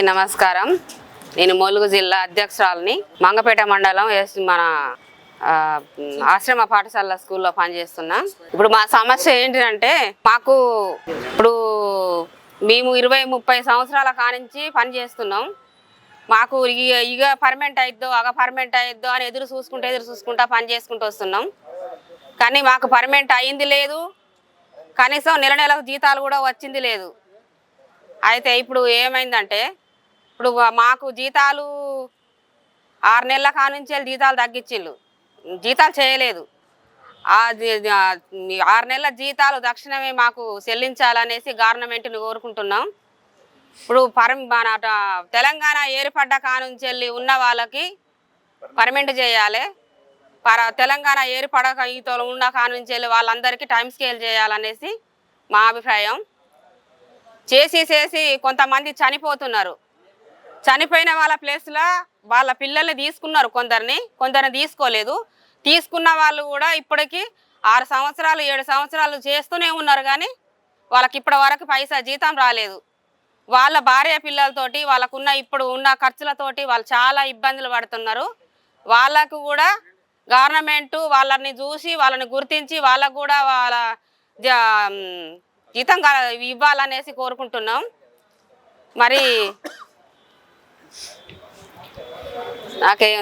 అందరికీ నమస్కారం. నేను ములుగు జిల్లా అధ్యక్షురాలని. మంగపేట మండలం ఎస్ మన ఆశ్రమ పాఠశాల స్కూల్లో పనిచేస్తున్నా. ఇప్పుడు మా సమస్య ఏంటంటే మాకు ఇప్పుడు మేము ఇరవై ముప్పై సంవత్సరాల కానించి పని చేస్తున్నాం మాకు ఇక ఇక పర్మనెంట్ అయిద్దో అగ పర్మనెంట్ అయిద్దో అని ఎదురు చూసుకుంటూ ఎదురు చూసుకుంటా పని చేసుకుంటూ వస్తున్నాం. కానీ మాకు పర్మనెంట్ అయింది లేదు. కనీసం నెల నెలకు జీతాలు కూడా వచ్చింది లేదు. అయితే ఇప్పుడు ఏమైందంటే ఇప్పుడు మాకు జీతాలు ఆరు నెలల కానుంచి జీతాలు తగ్గించిళ్ళు. జీతాలు చేయలేదు. ఆరు నెలల జీతాలు తక్షణమే మాకు చెల్లించాలనేసి గవర్నమెంట్ని కోరుకుంటున్నాం. ఇప్పుడు పరం మన తెలంగాణ ఏర్పడ్డ కానుంచి వెళ్ళి ఉన్న వాళ్ళకి పర్మెంట్ చేయాలి. పర తెలంగాణ ఏర్పడక ఈతో ఉన్న కానుంచి వెళ్ళి వాళ్ళందరికీ టైం స్కేల్ చేయాలనేసి మా అభిప్రాయం. చేసి చేసి కొంతమంది చనిపోతున్నారు. చనిపోయిన వాళ్ళ ప్లేస్లో వాళ్ళ పిల్లల్ని తీసుకున్నారు కొందరిని కొందరిని తీసుకోలేదు. తీసుకున్న వాళ్ళు కూడా ఇప్పటికి ఆరు సంవత్సరాలు ఏడు సంవత్సరాలు చేస్తూనే ఉన్నారు కానీ వాళ్ళకి ఇప్పటి వరకు పైసా జీతం రాలేదు. వాళ్ళ భార్య పిల్లలతోటి వాళ్ళకున్న ఇప్పుడు ఉన్న ఖర్చులతోటి వాళ్ళు చాలా ఇబ్బందులు పడుతున్నారు. వాళ్ళకు కూడా గవర్నమెంట్ వాళ్ళని చూసి వాళ్ళని గుర్తించి వాళ్ళకు కూడా వాళ్ళ జ- జీతం ఇవ్వాలనేసి కోరుకుంటున్నాం. మరి Ah, ok.